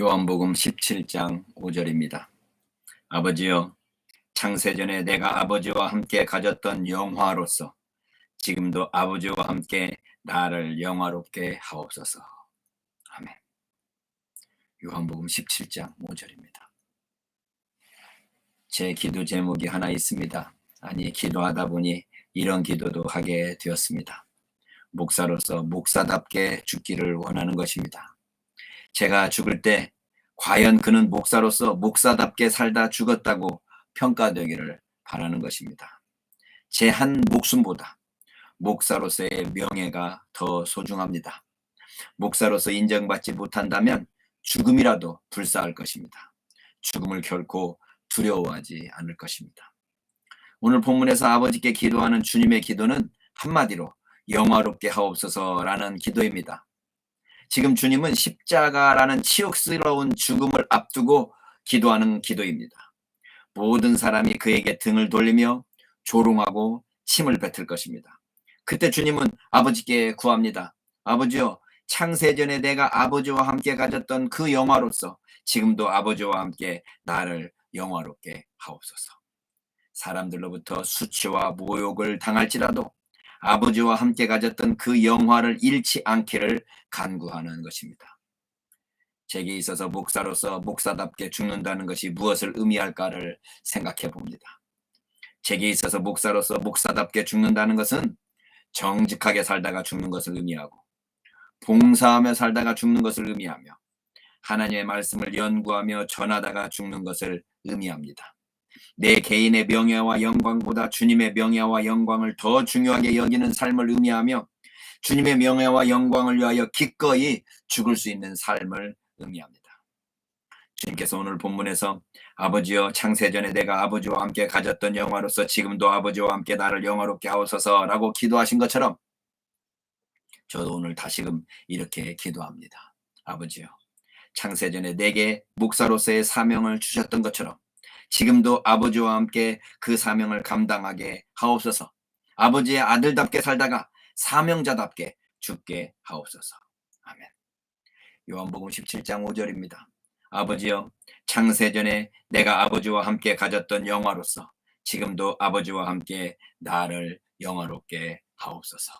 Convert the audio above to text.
요한복음 17장 5절입니다. 아버지여 창세전에 내가 아버지와 함께 가졌던 영화로서 지금도 아버지와 함께 나를 영화롭게 하옵소서. 아멘. 요한복음 17장 5절입니다. 제 기도 제목이 하나 있습니다. 아니 기도하다 보니 이런 기도도 하게 되었습니다. 목사로서 목사답게 죽기를 원하는 것입니다. 제가 죽을 때 과연 그는 목사로서 목사답게 살다 죽었다고 평가되기를 바라는 것입니다. 제 한 목숨보다 목사로서의 명예가 더 소중합니다. 목사로서 인정받지 못한다면 죽음이라도 불사할 것입니다. 죽음을 결코 두려워하지 않을 것입니다. 오늘 본문에서 아버지께 기도하는 주님의 기도는 한마디로 영화롭게 하옵소서라는 기도입니다. 지금 주님은 십자가라는 치욕스러운 죽음을 앞두고 기도하는 기도입니다. 모든 사람이 그에게 등을 돌리며 조롱하고 침을 뱉을 것입니다. 그때 주님은 아버지께 구합니다. 아버지여, 창세전에 내가 아버지와 함께 가졌던 그 영화로서 지금도 아버지와 함께 나를 영화롭게 하옵소서. 사람들로부터 수치와 모욕을 당할지라도 아버지와 함께 가졌던 그 영화를 잃지 않기를 간구하는 것입니다. 제게 있어서 목사로서 목사답게 죽는다는 것이 무엇을 의미할까를 생각해 봅니다. 제게 있어서 목사로서 목사답게 죽는다는 것은 정직하게 살다가 죽는 것을 의미하고 봉사하며 살다가 죽는 것을 의미하며 하나님의 말씀을 연구하며 전하다가 죽는 것을 의미합니다. 내 개인의 명예와 영광보다 주님의 명예와 영광을 더 중요하게 여기는 삶을 의미하며 주님의 명예와 영광을 위하여 기꺼이 죽을 수 있는 삶을 의미합니다. 주님께서 오늘 본문에서 아버지여 창세전에 내가 아버지와 함께 가졌던 영화로서 지금도 아버지와 함께 나를 영화롭게 하옵소서라고 기도하신 것처럼 저도 오늘 다시금 이렇게 기도합니다. 아버지여 창세전에 내게 목사로서의 사명을 주셨던 것처럼 지금도 아버지와 함께 그 사명을 감당하게 하옵소서. 아버지의 아들답게 살다가 사명자답게 죽게 하옵소서. 아멘. 요한복음 17장 5절입니다. 아버지여 창세전에 내가 아버지와 함께 가졌던 영화로서 지금도 아버지와 함께 나를 영화롭게 하옵소서.